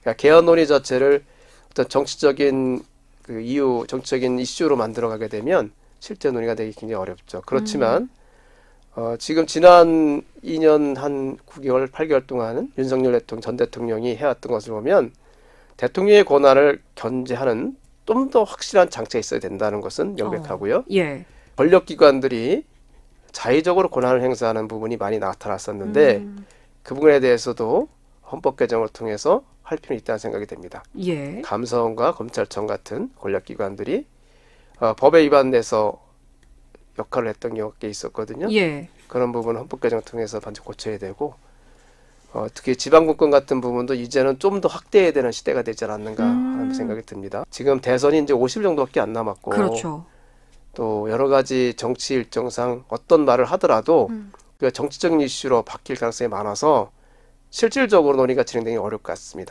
그러니까 개헌 논의 자체를 어떤 정치적인 그 이유, 정치적인 이슈로 만들어 가게 되면 실제 논의가 되기 굉장히 어렵죠. 그렇지만 어, 지금 지난 2년 한 9개월, 8개월 동안 윤석열 대통령 전 대통령이 해왔던 것을 보면 대통령의 권한을 견제하는 좀 더 확실한 장치가 있어야 된다는 것은 명백하고요. 예. 권력기관들이 자의적으로 권한을 행사하는 부분이 많이 나타났었는데 음, 그 부분에 대해서도 헌법 개정을 통해서 할 필요는 있다는 생각이 됩니다. 예. 감사원과 검찰청 같은 권력기관들이 어, 법에 위반돼서 역할을 했던 경우가 꽤 있었거든요. 예. 그런 부분 은 헌법 개정을 통해서 반드시 고쳐야 되고 어, 특히 지방분권 같은 부분도 이제는 좀 더 확대해야 되는 시대가 되지 않았는가 하는 음. 생각이 듭니다. 지금 대선이 이제 50일 정도밖에 안 남았고 그렇죠. 또 여러 가지 정치 일정상 어떤 말을 하더라도 음. 그 정치적인 이슈로 바뀔 가능성이 많아서 실질적으로 논의가 진행되기 어려울 것 같습니다.